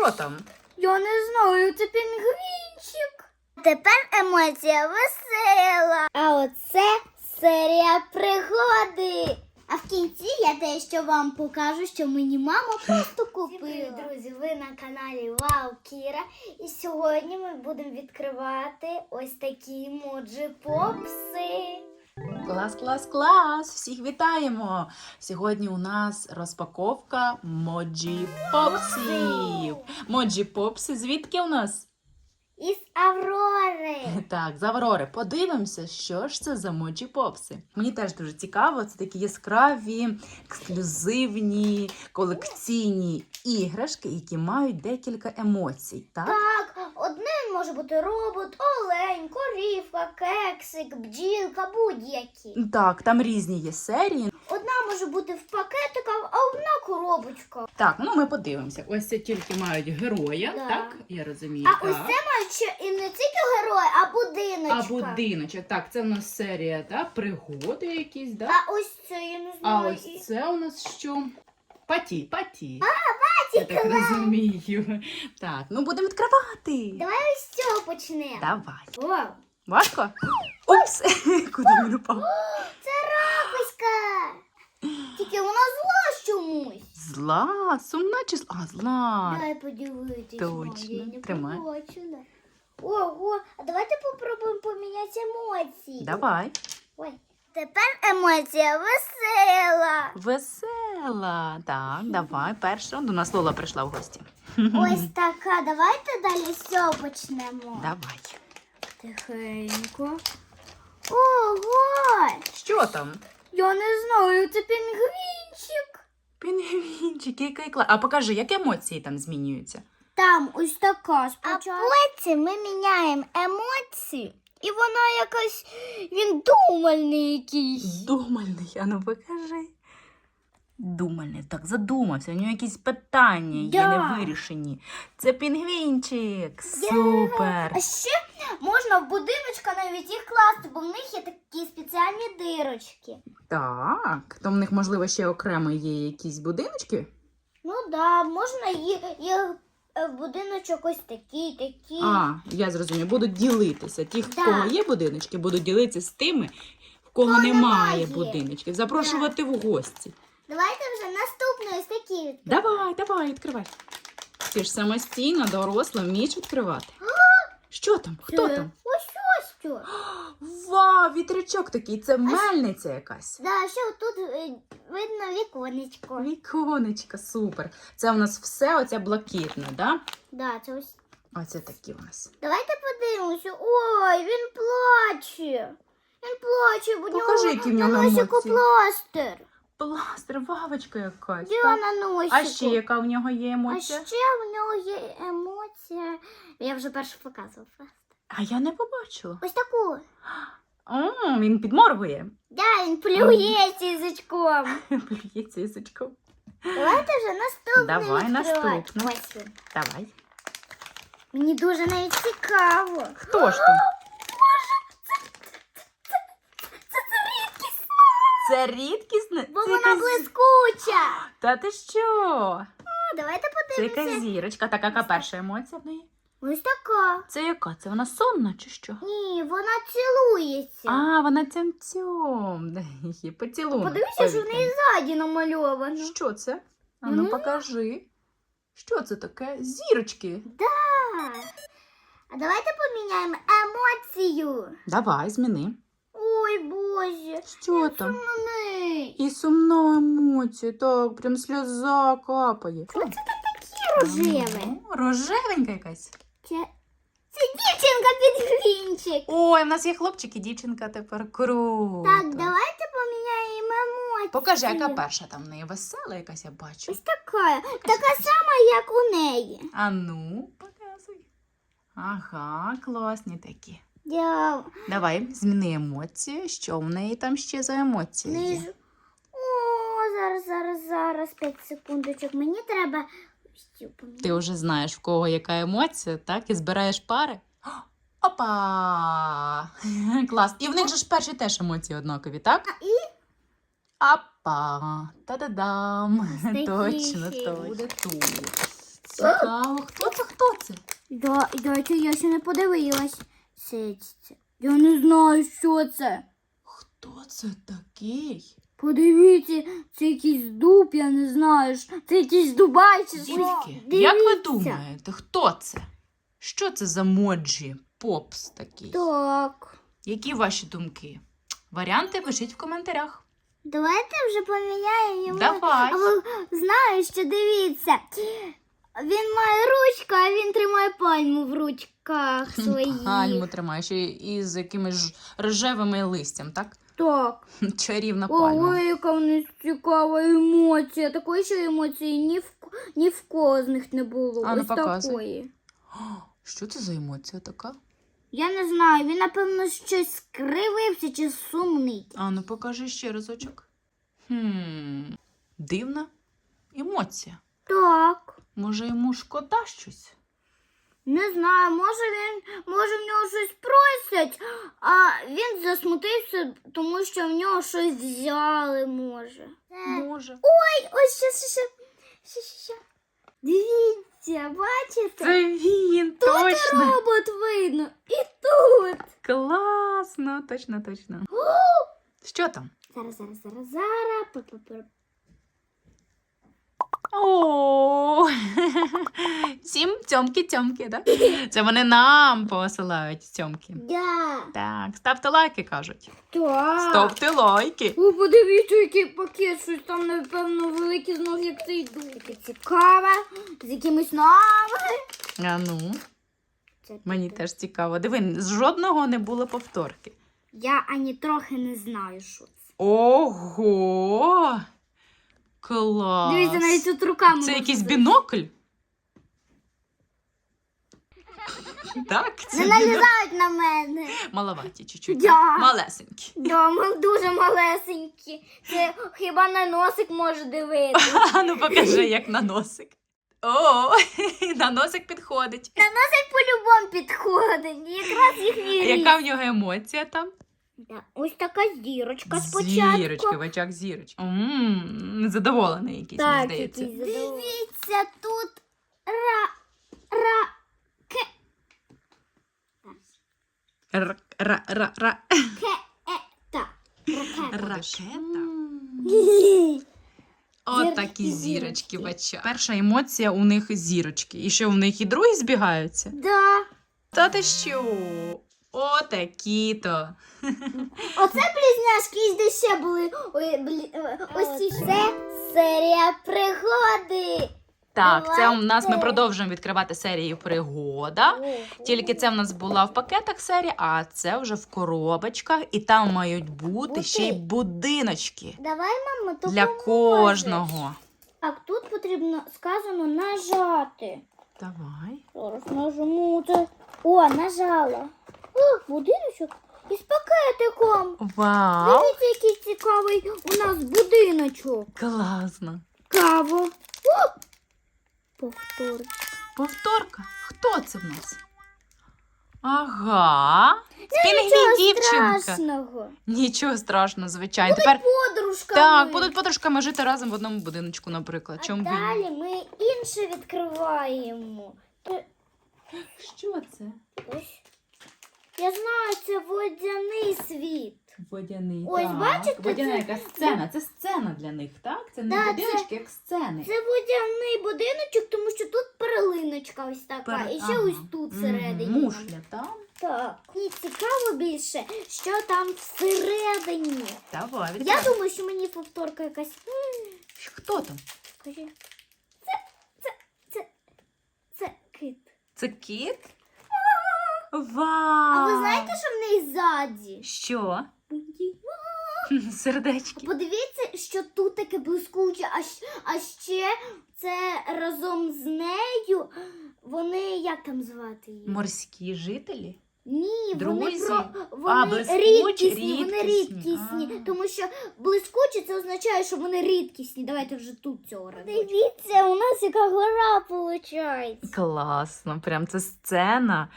Що там? Я не знаю, це пінгвінчик. Тепер емоція весела. А оце серія пригоди. А в кінці я дещо вам покажу, що мені мама просто купила. друзі, ви на каналі Вау Кіра. І сьогодні ми будемо відкривати ось такі моджі попси. Клас, клас, клас! Всіх вітаємо! Сьогодні у нас розпаковка Моджі Попсів. Моджі Попси, звідки у нас? Із Аврори. Так, з Аврори. Подивимося, що ж це за Моджі Попси. Мені теж дуже цікаво. Це такі яскраві, ексклюзивні, колекційні іграшки, які мають декілька емоцій. Так? Так, може бути робот, олень, корівка, кексик, бджілка, будь-які. Так, там різні є серії. Одна може бути в пакетиках, а одна коробочка. Так, ну ми подивимося. Ось це тільки мають героя, Да. так? Я розумію. А так. ось це мають ще і не тільки герой, а А будиночок, так, це у нас серія, так, пригоди якісь, так? А ось це я не А знаю. ось це у нас що? Паті, паті. Я так розумію. Так, ну будемо відкривати. Давай ось з цього почнемо. Давай. Вау, Важко? Упс! Куди він упав? це ракуська. Тільки вона зла чомусь. Зла, сумна чи зла? А, зла. Дай подивитись. Точно. Я не Тримай. побачила. Ого, а давайте попробуємо поміняти емоції. Давай. Ой. Тепер емоція весела. Весела. Так, давай. Перша. До нас Лола прийшла в гості. Ось така. Давайте далі цього почнемо. Давай. Тихенько. Ого! Що там? Я не знаю, це пінгвінчик. Пінгвінчик, який клас. А покажи, як емоції там змінюються. Там ось така спочатку. А потім ми міняємо емоції, і вона якась він думальний якийсь. Думальний, а ну покажи. Думальний, так задумався. У нього якісь питання є Да. невирішені. Це пінгвінчик. Супер. А ще можна в будиночка навіть їх класти, бо в них є такі спеціальні дирочки. Так, то в них, можливо, ще окремо є якісь будиночки. Ну да, можна їх, їх будиночок ось такий, такий. А, я зрозумів, будуть ділитися. Ті, в Да. кого є будиночки, будуть ділитися з тими, в кого Хто немає немає. будиночків. Запрошувати в гості. Давайте вже наступний ось такий. відкриємо. Давай, давай, відкривай. Ти ж самостійно, доросла, вмієш відкривати. Що там? Хто там? Що. Вау, вітрячок такий, це мельниця якась. Да, що тут е, видно віконечко. Віконечка, супер. Це у нас все оця блакитна, да? Да, це ось. Оце такі у нас. Давайте подивимося. Ой, він плаче. Він плаче, бо Покажи, які в нього на носику емоції. пластир. Пластир, вавочка якась. Де так? на носику? А ще яка в нього є А емоція? ще в нього є емоція. Я вже перше показувала. А я не побачила. Ось таку. О, він підморгує. Да, він плюється язичком. Плюється язичком. Давайте вже наступний Давай відкривати. наступну. Ось він. Давай. Мені дуже навіть цікаво. Хто ж там? Це рідкісне? Бо Це вона якась- блискуча. Та ти що? О, давайте Це подивимося. якась зірочка. Так, яка перша емоція в неї? Ось така. Це яка? Це вона сонна чи що? Ні, вона цілується. А, вона цям цьом. Є поцілунок. Подивіться, що в неї ззаді намальовано. Що це? А ну Ну. покажи. Що це таке? Зірочки. Так. А давайте поміняємо емоцію. Давай, зміни. Ой, Боже. Що там? Сумний. І сумна емоція, так, прям сльоза капає. Що це таке рожеве? Рожевенька якась. Це, це дівчинка підгрінчик. Ой, в нас є хлопчик і дівчинка тепер круто. Так, давайте поміняємо емоцію. Покажи, яка перша там в неї весела якась, я бачу. Ось така. Така сама, як у неї. А ну, показуй. Ага, класні такі. Я Давай, зміни емоції. Що в неї там ще за емоції? є? О, зараз, зараз, зараз, 5 секундочок. Мені треба. Ти вже знаєш, в кого яка емоція, так? І збираєш пари. Опа! Клас. І в них же ж перші теж емоції однакові, так? І Апа! Та-да-дам! Ось Точно. Буде тут. Цікаво, хто це, хто це? Да, дайте я ще не подивилась. Це, це. Я не знаю, що це. Хто це такий? Подивіться, це якийсь дуб, я не знаю. Це якийсь дубай чи що. Дітки, як ви думаєте, хто це? Що це за моджі попс такий? Так. Які ваші думки? Варіанти пишіть в коментарях. Давайте вже поміняємо йому. Давай. А ви знаєте, що дивіться. Він має ручку, а він тримає пальму в ручках своїх. Пальму тримає ще й з якимись ж рожевими листям, так? Так. Чарівна пальма. Ой, яка в них цікава емоція. Такої ще емоції ні в, ні в кого з них не було. А ну, Ось показуй. такої. Що це за емоція така? Я не знаю, він, напевно, щось скривився чи сумний. А ну покажи ще разочок. Хм, дивна емоція. Так. Може, йому шкода щось? Не знаю, може він, може в нього щось просять, а він засмутився, тому що в нього щось взяли, може. Може. Ой, ось ще, ще, ще, ще, ще, ще. Дивіться, бачите? Це він, точно. Робот видно. І тут. Класно, точно, точно. Що там? Зараз, зараз, зараз, зараз. О, всім цьомки, цьомки, да? Це вони нам посилають цьомки. Да. Так, ставте лайки, кажуть. Так. Ставте лайки. О, подивіться, який пакет, щось там, напевно, великі знов як цей дух. Цікаве, з якимись нами. А ну, Це мені теж цікаво. Диви, з жодного не було повторки. Я ані трохи не знаю, що це. Ого! Клас! Дивіться, навіть тут руками. Це можна якийсь зробити. бінокль? Так, це Не бінокль. налізають на мене. Маловаті чуть-чуть. Да. Малесенькі. Да, ми дуже малесенькі. Це хіба на носик може дивитися. А ну покажи, як на носик. О, на носик підходить. На носик по-любому підходить. Якраз їхній ріст. Яка в нього емоція там? Да, ось така зірочка спочатку. Зірочки, в очах зірочки. Мм, задоволений якийсь, мені Так, здається. який задоволений. Дивіться, тут ра, ра, Р- ра- ра- ра- та. Ракета. Ракета. Зірочки, От такі зірочки. зірочки в очах. Перша емоція у них зірочки. І що в них і другі збігаються? Да. Та ти що? Отакі-то. Оце близняшки де ще були. Ой, блі... е, Ось ці це серія пригоди. Так, це у нас ми продовжуємо відкривати серію пригода. Тільки це в нас була в пакетах серія, а це вже в коробочках, і там мають бути ще й будиночки Давай, мамо, то для кожного. Так, тут потрібно сказано нажати. Давай. Зараз нажму. О, нажала. Будиночок із пакетиком. Вау! Дивіться, який цікавий у нас будиночок. Класно. Каво. О! Повтор. Повторка. Хто це в нас? Ага. Спінгвін дівчинка. страшного. Нічого страшного, звичайно. Тепер Подружками. так, будуть подружками жити разом в одному будиночку, наприклад. А Чому б і ні? далі ми інше відкриваємо. Що це? Ось. Я знаю, це водяний світ. Водяний. Ось, так. бачите, Водяна це- якась сцена. Це сцена для них, так? Це не Да, це- будиночки, як сцени. Це водяний будиночок, тому що тут перлиночка ось така. Пер- І ще ага. ось тут Мгм. всередині. Мушля, так? Так. І цікаво більше, що там всередині. Давай, Я відкривай. думаю, що мені повторка якась. М, Хто там? Скажи. Це, це, це, це кит. Це кіт? Вау! А ви знаєте, що в неї ззаді? Що? Сердечки. Подивіться, що тут таке блискуче, а, а ще це разом з нею. Вони як там звати її? Морські жителі? Ні, вони Друзі? про А, вони блискучі, рідкісні, вони рідкісні. рідкісні, А. тому що блискучі це означає, що вони рідкісні. Давайте вже тут цього робити. Дивіться, у нас яка гора виходить. Класно, прям це сцена.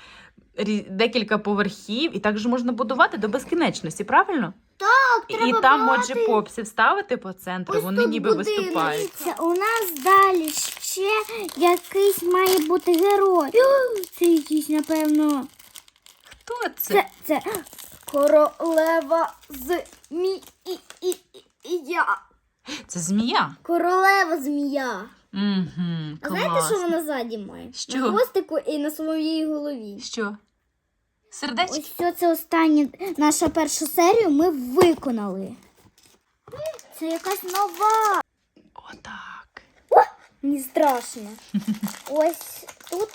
Декілька поверхів, і так же можна будувати до безкінечності, правильно? Так, І там брати. моджі попсів ставити по центру, Ось вони тут ніби будинок. виступають. Дивіться, у нас далі ще якийсь має бути герой. Це якийсь, напевно. Хто це? Це, це королева з і, і, і, і я. Це змія. Королева змія. Угу, А знаєте, що вона ззаді має? Що? На хвостику і на своїй голові. Що? Сердечки? Ось що це останнє наша перша серію ми виконали. Це якась нова. Отак. Мені страшно. Ось тут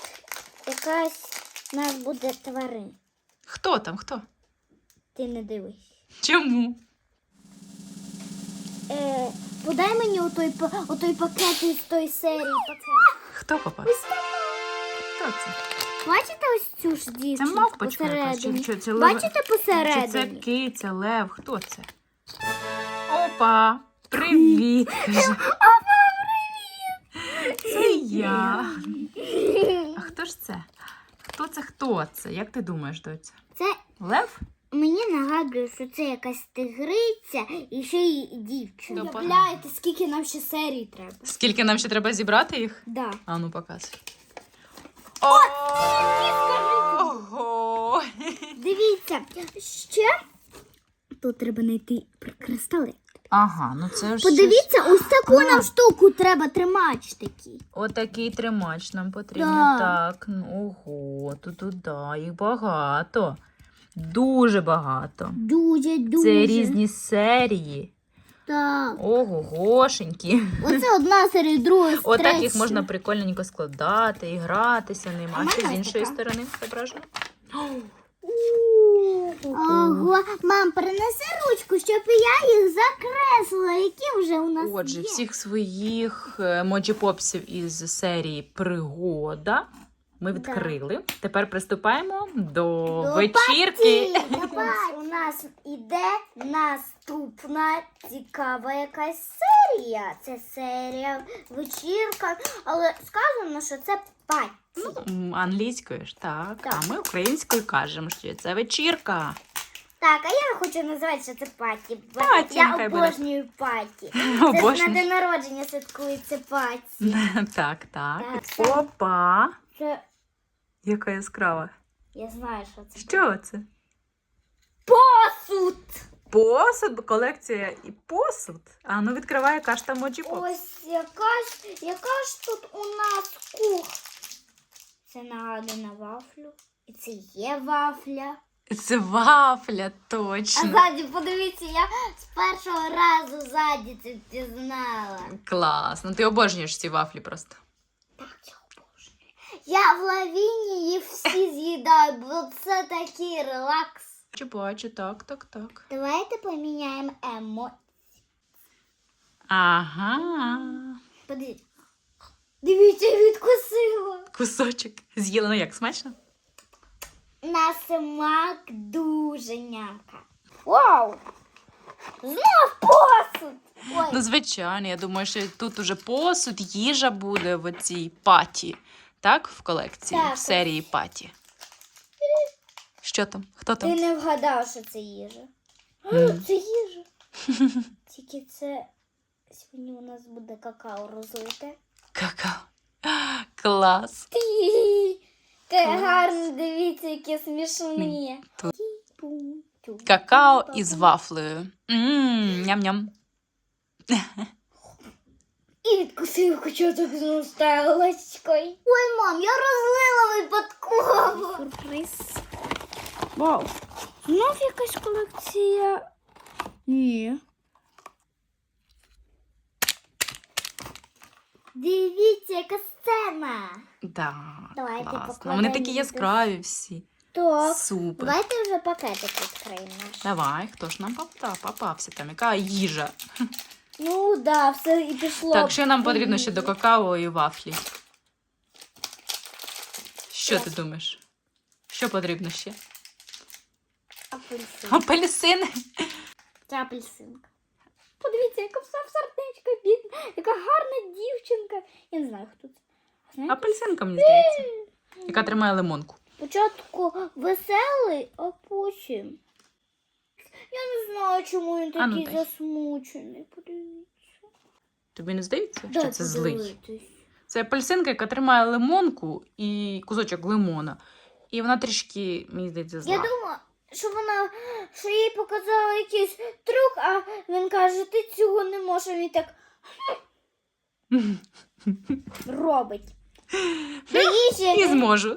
якась у нас буде тварин. Хто там? Хто? Ти не дивись. Чому? Е, подай мені отой, отой пакет із той серії. Пакет. Хто попав? Хто це? Бачите ось цю ж Це дівчинку мавпочка якась? Чи, посередині? чи, це лев- Бачите Чи це посередині? киця, лев? Хто це? Опа! Привіт! каже. Це я. А хто ж це? Хто це? Хто це? Як ти думаєш, доця? Це Лев? Мені нагадує, що це якась тигриця і ще й дівчина. Ну, Уявляєте, скільки нам ще серій треба? Скільки нам ще треба зібрати їх? Да. А ну показуй. Ого! Дивіться, ще тут треба знайти кристали. Ага, ну це ж. Подивіться, ось таку нам штуку треба тримач такий. Отакий тримач нам потрібен. Да. Так, ну ого, тут да, їх багато. Дуже багато. Дуже дуже. Це різні серії. Так. Ого, гошенькі. Оце одна серія, друга, Отак їх можна прикольненько складати і гратися ним. А А що з іншої така. сторони зображено? Ого, мам, принеси ручку, щоб я їх закреслила, які вже у нас Отже, є. всіх своїх е, моджі-попсів із серії Пригода ми Да. відкрили. Тепер приступаємо до, До вечірки. Давай, у нас іде наступна цікава якась серія. Це серія вечірка, але сказано, що це паті. М, Англійською ж так. Так. А ми українською кажемо, що це вечірка. Так, а я хочу називати, що це паті. бо Паті, я нехай буде. обожнюю паті. Це ж на Обожнюю. день народження святкується паті. Так, так. Так. Опа! Це Яка яскрава. я знаю, що це. Що це? Посуд! Посуд, колекція і посуд. А ну відкривай, яка ж там. Ось яка ж, яка ж тут у нас кухня? Це нагадує на вафлю. І це є вафля. Це вафля, точно. А ззаді, подивіться, я з першого разу ззаді це впізнала. Клас. Ну ти обожнюєш ці вафлі просто. Так, я. Я в лавіні їх всі з'їдаю, бо це такий релакс. Чи бачу, так, так, так. Давайте поміняємо емо. Ага. Подивіться. Дивіться, відкусила. Кусочок. З'їла, ну як смачно? На смак дуже нямка. Вау! Знов посуд! Ой, Ну, звичайно, я думаю, що тут уже посуд, їжа буде в цій паті. Так, в колекції, Так. в серії паті. Що там? Хто ти там? не вгадав, що це їжа. Мгм. Це їжа. Тільки це сьогодні у нас буде какао розлите. Какао. Клас. Те гарно, дивіться, які смішні. Какао із вафлею. Мм, ням-ням. І відкусив хоча так знову. Ой, мам, я розлила випадково. Сюрприз. Вау. Знов якась колекція. Ні. Дивіться, яка сцена. Да, Давайте класно. покладемо Вони такі їх яскраві всі. Так. Супер. Давайте вже пакетик відкриємо. Давай, хто ж нам попав? Попався там? Яка їжа? Ну, да, все і пішло. Так, що нам потрібно ще до какао і вафлі? Що ти думаєш? Що потрібно ще? Апельсин. Апельсини. Це апельсинка. Подивіться, яка вся в сердечко бідна, яка гарна дівчинка. Я не знаю, хто це. Знаєте, Апельсинка, мені здається. Яка тримає лимонку. Спочатку веселий, а потім. Я не знаю, чому він А ну, такий дай. засмучений. Подивіться. Тобі не здається, що це злий? подивитись. Це апельсинка, яка тримає лимонку і кусочок лимона. І вона трішки, мені здається, зла. Я думала, що вона що їй показала якийсь трюк, а він каже, ти цього не можеш. Він так робить. До їжі Не зможу.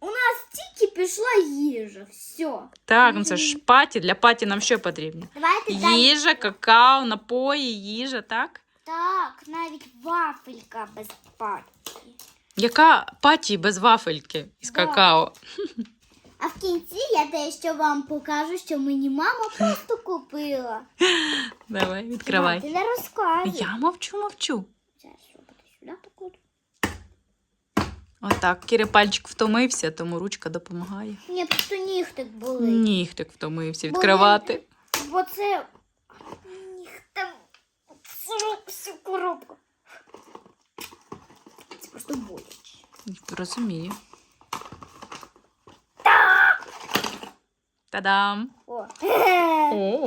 у нас тільки пішла їжа. Все. Так, ну це ж паті. Для паті нам що потрібно? Давайте Їжа, какао, напої, їжа, так? Так, навіть вафелька без паті. Яка паті без вафельки із Да. какао? А в кінці я дещо вам покажу, що мені мама просто купила. Давай, відкривай. Ти не розказуй. Я мовчу, мовчу. Зараз робити сюди таку. Отак, Кіри пальчик втомився, тому ручка допомагає. Ні, просто нігтик болить. Нігтик втомився відкривати. Бо це нігтем всю, всю коробку. Це просто боляче. Розумію. Та-дам! О.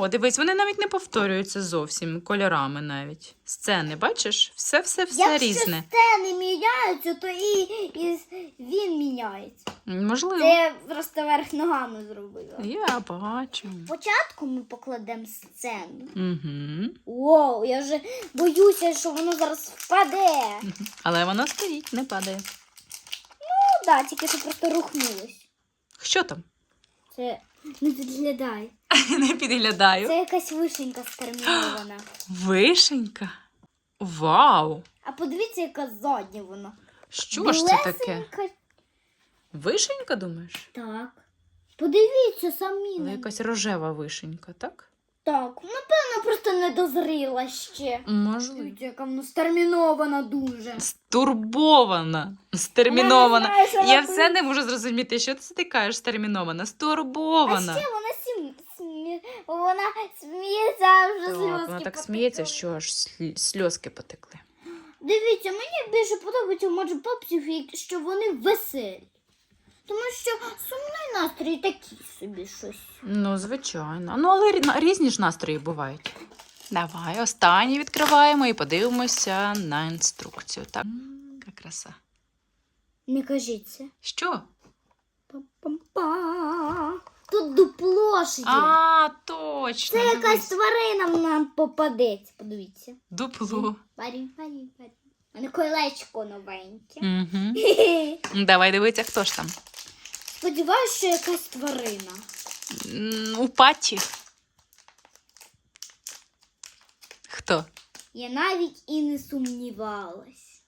О, дивись, вони навіть не повторюються зовсім кольорами навіть. Сцени, бачиш? Все, все, все Якщо різне. стени міняються, то і, і він міняється. Можливо. Це я просто верх ногами зробила. Я бачу. Спочатку ми покладемо сцену. Угу. Воу, я вже боюся, що воно зараз впаде. Але воно стоїть, не падає. Ну да, тільки що просто рухнулось. Що там? Це не підглядай. Не підглядаю. Це якась вишенька стермінована. Вишенька. Вау! А подивіться, яка задня вона. Що ж це таке? Вишенька, думаєш? Так. Подивіться самі. Але якась рожева вишенька, так? Так, напевно, просто не дозріла ще. Можливо. Яка вона стермінована дуже. Стурбована, стермінована. Вона не знає, що Я робити. все не можу зрозуміти, що це ти кажеш стермінована, стурбована. А ще вона сім... смі... вона сміється, а вже Так, сльозки вона так потекли. сміється, що аж слі- сльозки потекли. Дивіться, мені більше подобається може попсів, як- що вони веселі. Тому що сумний настрій такий собі щось. Ну, звичайно. Ну, але рі- різні ж настрої бувають. Давай, останнє відкриваємо і подивимося на інструкцію. Так, М, яка краса. Не кажіть це. Що? Па-пам-па. Тут дупло ж є. А, точно. Це якась дивись. тварина нам попадеться. Подивіться. Дупло. Парінь, парінь, парінь. У мене колечко новеньке. Угу. Давай дивитися, хто ж там. Сподіваюсь, що якась тварина. М, У паті. Хто? Я навіть і не сумнівалась.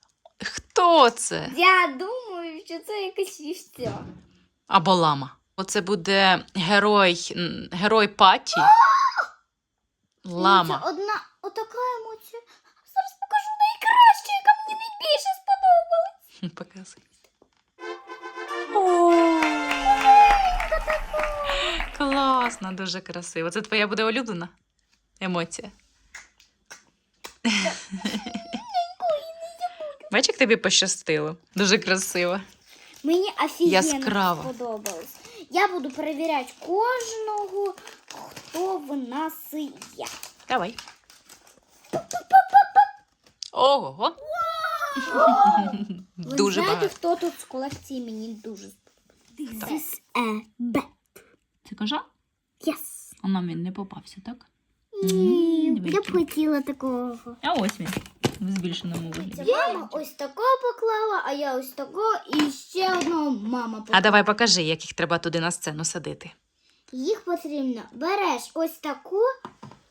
Хто це? Я думаю, що це якась вівця. Або лама. Оце буде герой, м, герой паті. Лама. Дивіться, одна отака емоція. Зараз покажу найкраще, яка мені найбільше сподобалась. Показуй. Класно, дуже красиво. Це твоя буде улюблена емоція. Бачиш, як тобі пощастило. Дуже красиво. Мені офігенно Яскраво. сподобалось. Я буду перевіряти кожного, хто в нас є. Давай. Ого. Ви Дуже знаєте, багато. хто тут з колекції мені дуже сподобався? This is a bet. Це кажа? Yes. А нам він не попався, так? Ні, М, я б дивіться. хотіла такого. А ось він. В збільшеному вигляді. Мама ось такого поклала, а я ось такого і ще одного мама поклала. А давай покажи, як їх треба туди на сцену садити. Їх потрібно береш ось таку,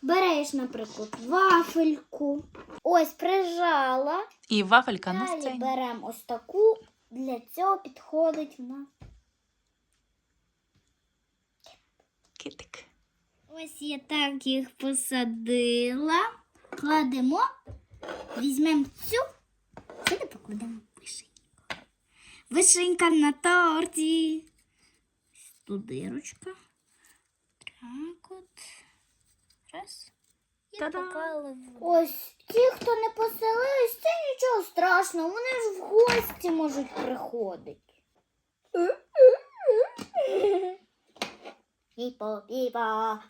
береш, наприклад, вафельку. Ось прижала. І вафелька на Далі сцені. беремо ось таку. Для цього підходить в нас. Китик. Ось я так їх посадила. Кладемо, візьмемо цю, сюди покладемо вишеньку. Вишенька на торті. Ось Тут дирочка. Так от. Раз. Ось ті, хто не поселились, це нічого страшного. Вони ж в гості можуть приходити. Піпо, піпо.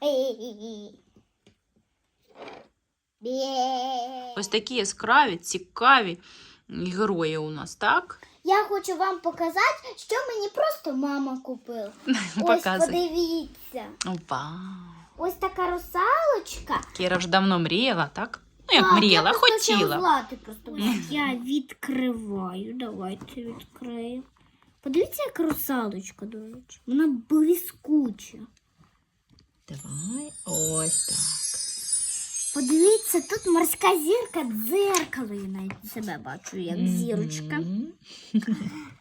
Хі-хі-хі. Бє. Ось такі яскраві, цікаві герої у нас, так? Я хочу вам показати, що мені просто мама купила. Ось Показуй. подивіться. Вау. Ось така русалочка. Кіра вже давно мріяла, так? Ну, як Так, мріяла, я просто хотіла хотіла. злати просто. Ось я відкриваю. Давайте відкрию. Подивіться, як русалочка, до речі. Вона блискуча. Давай, ось так. Подивіться, тут морська зірка, дзеркало. Я навіть себе бачу, як зірочка.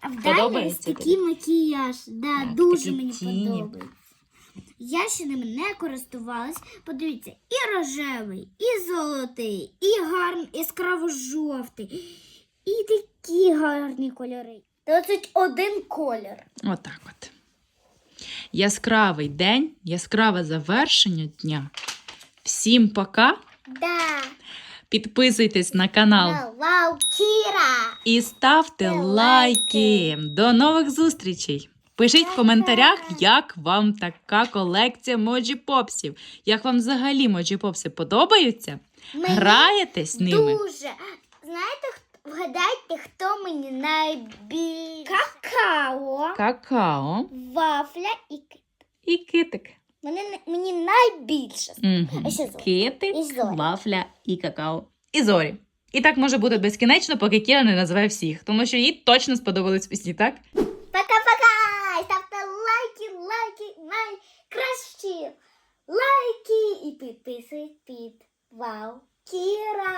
А в далі ось Подобається такий макіяж. Да, Так, дуже такі мені тіні. подобається. Я ще ним не користувалась. Подивіться, і рожевий, і золотий, і гарний, яскраво жовтий, і такі гарні кольори. 21 колір. Отак от. Яскравий день, яскраве завершення дня. Всім пока. Да. Підписуйтесь на канал Кіра! і ставте лайки. До нових зустрічей! Пишіть в коментарях, як вам така колекція Моджі Попсів. Як вам взагалі Моджі Попси подобаються? Мені Граєтесь з ними? Дуже. Знаєте, хто- вгадайте, хто мені найбільше? Какао, Какао вафля і кит. і китик. Мені, мені найбільше. Мгм. А ще зорі. Китик, І зорі. вафля і какао. І зорі. І так може бути безкінечно, поки Кіра не називає всіх, тому що їй точно сподобались усі, так? Пока-пока! Ставте лайки, лайки, найкращі лайки і підписуйтесь під Вау Кіра.